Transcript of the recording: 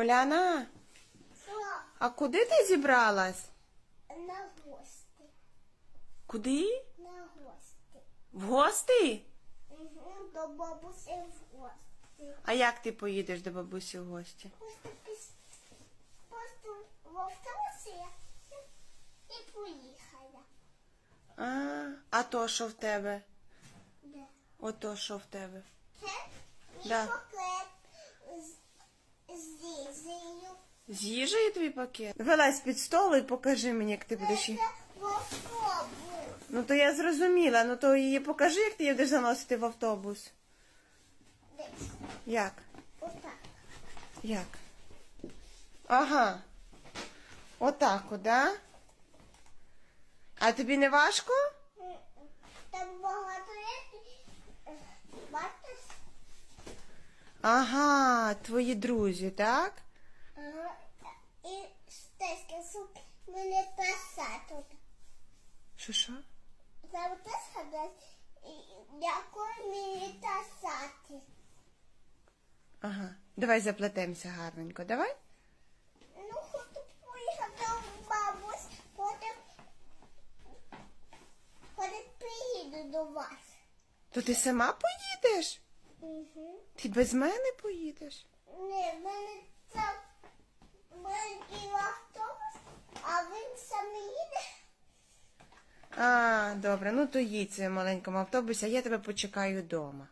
Уляна, а куди ти зібралась? На гості. Куди? На гості. В гості? Угу, до бабусі в гості. А як ти поїдеш до бабусі в гості? Просто. Просто в автобусі і поїхала. А, а то що в тебе? Де? Ото що в тебе? Це Да. пакет з, з їжею. З їжею твій пакет? Вилазь під стол і покажи мені, як ти будеш її. Це в автобус. Ну то я зрозуміла, ну то її покажи, як ти її будеш заносити в автобус. Десь. Як? Отак. Як? Ага. Отак, от, да? А тобі не важко? Там багато є. Бачиш? Ага, твої друзі, так? І стежка, щоб мене писати. Що що? Теж ходить. І Дякую мені писати. Ага. Давай заплетемося гарненько, давай? Ну, хочу поїхати в бабусь, потім, потім приїду до вас. То ти сама поїдеш? Угу. Ти без мене поїдеш? Ні, в мене там маленький автобус, а він саме їде. А, добре, ну то їдь в маленькому автобусі, а я тебе почекаю вдома.